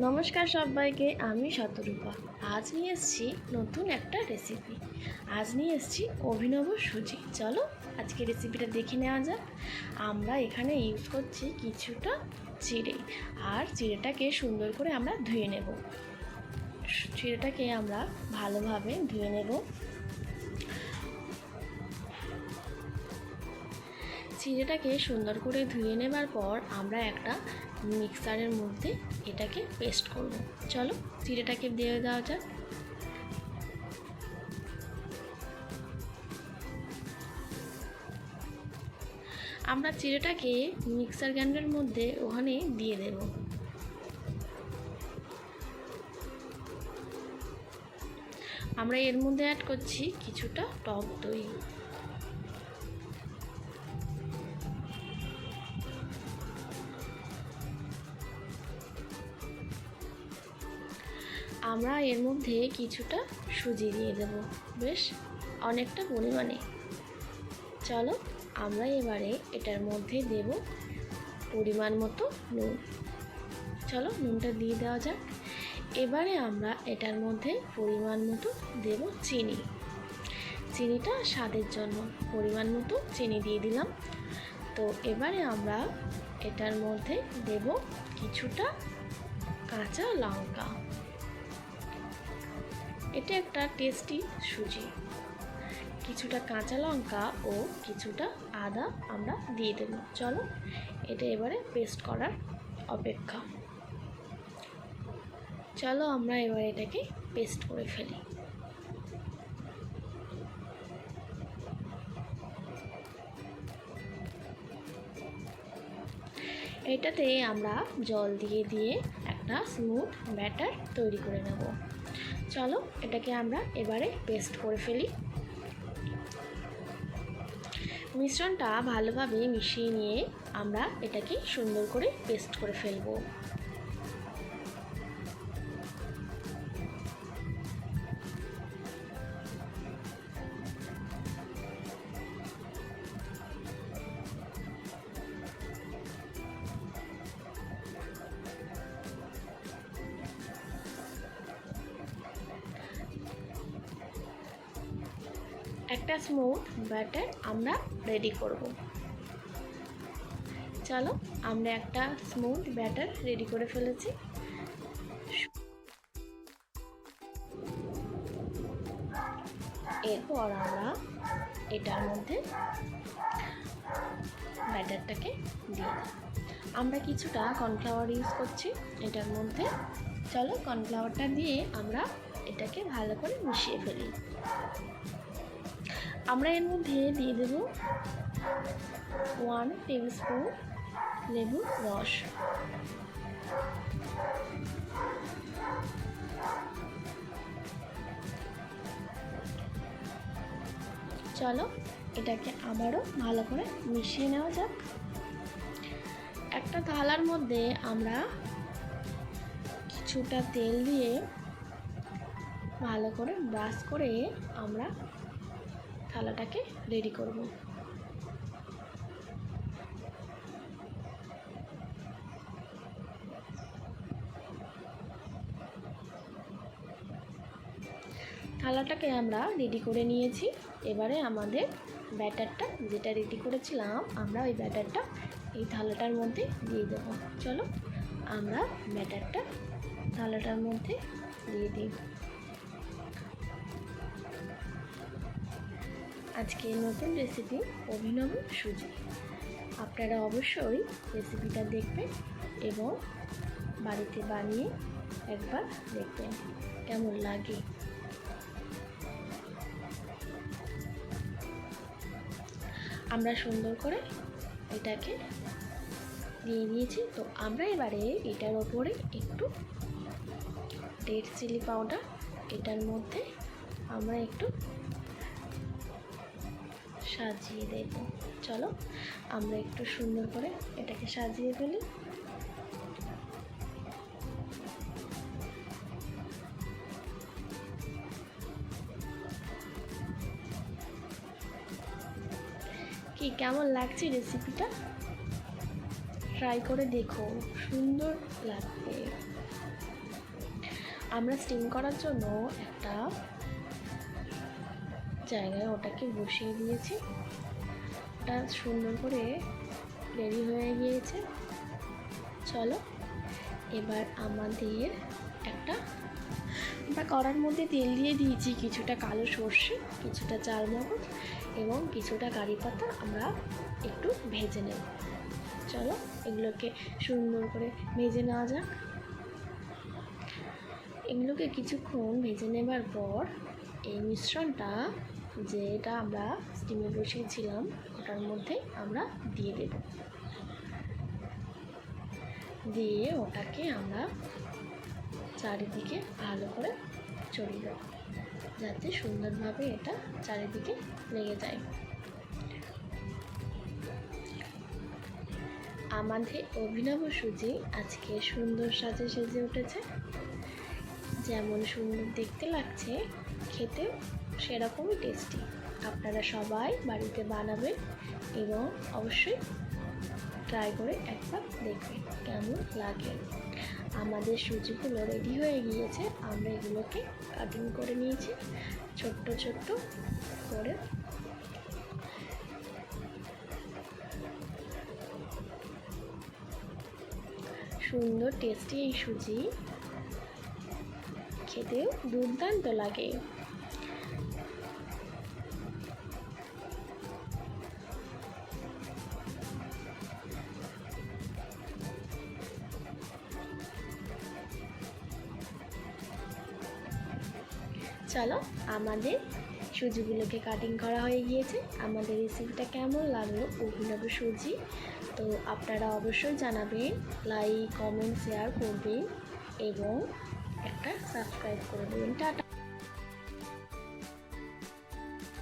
নমস্কার সবাইকে, আমি শতরূপা। আজ নিয়ে এসেছি নতুন একটা রেসিপি আজ নিয়ে এসেছি অভিনব সুজি। চলো আজকে রেসিপিটা দেখে নেওয়া যাক। আমরা এখানে ইউজ করছি কিছুটা চিড়ে। আর চিড়েটাকে সুন্দর করে আমরা ধুয়ে নেব। চিড়েটাকে আমরা ভালোভাবে ধুয়ে নেব। চিড়েটাকে সুন্দর করে ধুয়ে নেবার পর আমরা একটা মিক্সারের মধ্যে এটাকে পেস্ট করব। চলো চিড়েটাকে দিয়ে দেওয়া যাক। আমরা চিড়েটাকে মিক্সার গ্রাইন্ডারের মধ্যে ওখানে দিয়ে দেব। আমরা এর মধ্যে অ্যাড করছি কিছুটা টক দই। আমরা এর মধ্যে কিছুটা সুজি দিয়ে দেব। বেশ, অনেকটা পরিমাণে। চলো, আমরা এবারে এটার মধ্যে দেব পরিমাণ মতো নুন। চলো, নুনটা দিয়ে দেওয়া যাক। এবারে আমরা এটার মধ্যে পরিমাণ মতো দেব চিনি। চিনিটা স্বাদের জন্য। পরিমাণ মতো চিনি দিয়ে দিলাম। তো এবারে আমরা এটার মধ্যে দেব কিছুটা কাঁচা লঙ্কা। এটা একটা টেস্টি সুজি। কিছুটা কাঁচা লঙ্কা ও কিছুটা আদা আমরা দিয়ে দেব। চলো, এটা এবারে পেস্ট করার অপেক্ষা। চলো আমরা এবার এটাকে পেস্ট করে ফেলি। এটাতে আমরা জল দিয়ে দিয়ে একটা স্মুথ ব্যাটার তৈরি করে নেব। চলো, এটাকে আমরা এবারে পেস্ট করে ফেলি। মিশ্রণটা ভালোভাবে মিশিয়ে নিয়ে আমরা এটাকে সুন্দর করে পেস্ট করে ফেলব। একটা স্মুথ ব্যাটার আমরা রেডি করব। চলো, আমরা একটা স্মুথ ব্যাটার রেডি করে ফেলেছি। এরপর আমরা এটার মধ্যে ব্যাটারটাকে দিয়ে আমরা কিছুটা কর্নফ্লাওয়ার ইউজ করছি এটার মধ্যে। চলো কর্নফ্লাওয়ারটা দিয়ে আমরা এটাকে ভালো করে মিশিয়ে ফেলি। আমরা এর মধ্যে দিয়ে দেব ওয়ান টেবিল স্পুন লেবুর রস। চলো এটাকে আবারও ভালো করে মিশিয়ে নেওয়া যাক। একটা থালার মধ্যে আমরা কিছুটা তেল দিয়ে ভালো করে ব্রাশ করে আমরা থালাটাকে রেডি করব। থালাটাকে আমরা রেডি করে নিয়েছি। এবারে আমাদের ব্যাটারটা, যেটা রেডি করেছিলাম, আমরা ওই ব্যাটারটা এই থালাটার মধ্যে দিয়ে দেব। চলো আমরা ব্যাটারটা থালাটার মধ্যে দিয়ে দিই। আজকে নতুন রেসিপি অভিনব সুজি। আপনারা অবশ্যই রেসিপিটা দেখবেন এবং বাড়িতে বানিয়ে একবার দেখবেন কেমন লাগে। আমরা সুন্দর করে এটাকে দিয়ে নিয়েছি। তো আমরা এবারে এটার ওপরে একটু রেড চিলি পাউডার এটার মধ্যে আমরা একটু সাজিয়ে দেব। চলো, আমরা একটু সুন্দর করে এটাকে সাজিয়ে ফেলি। কি, কেমন লাগছে রেসিপিটা ট্রাই করে দেখো, সুন্দর লাগবে। আমরা স্টিম করার জন্য একটা জায়গায় ওটাকে বসিয়ে দিয়েছি। ওটা সুন্দর করে রেডি হয়ে গিয়েছে। চলো, এবার আমাদের একটা আমরা কড়ার মধ্যে তেল দিয়ে দিয়েছি কিছুটা কালো সর্ষে, কিছুটা চালমগজ এবং কিছুটা কারি পাতা আমরা একটু ভেজে নেব। চলো, এগুলোকে সুন্দর করে ভেজে নেওয়া যাক। এগুলোকে কিছুক্ষণ ভেজে নেবার পর এই মিশ্রণটা যেটা আমরা স্টিমে বসিয়েছিলাম ওটার মধ্যে আমরা দিয়ে দেব। দিয়ে ওটাকে আমরা চারিদিকে ভালো করে ছড়িয়ে দেবো, যাতে সুন্দরভাবে এটা চারিদিকে লেগে যায়। আমাদের অভিনব সুজি আজকে সুন্দর সাজে সেজে উঠেছে। যেমন সুন্দর দেখতে লাগছে, খেতেও সেরকমই টেস্টি আপনারা সবাই বাড়িতে বানাবেন এবং অবশ্যই ট্রাই করে একবার দেখবেন কেমন লাগে। আমাদের সুজিগুলো রেডি হয়ে গিয়েছে, আমরা এগুলোকে কাটিং করে নিয়েছি। ছোট্ট ছোট্ট করে। সুন্দর টেস্টি এই সুজি। খেতেও দুর্দান্ত লাগে। চলো, আমাদের সুজিগুলোকে কাটিং করা হয়ে গিয়েছে। আমাদের রেসিপিটা কেমন লাগল? অভিনব সুজি। তো আপনারা অবশ্যই জানাবেন লাইক কমেন্ট শেয়ার করবেন এবং একটা সাবস্ক্রাইব করে দেবেন টাটা।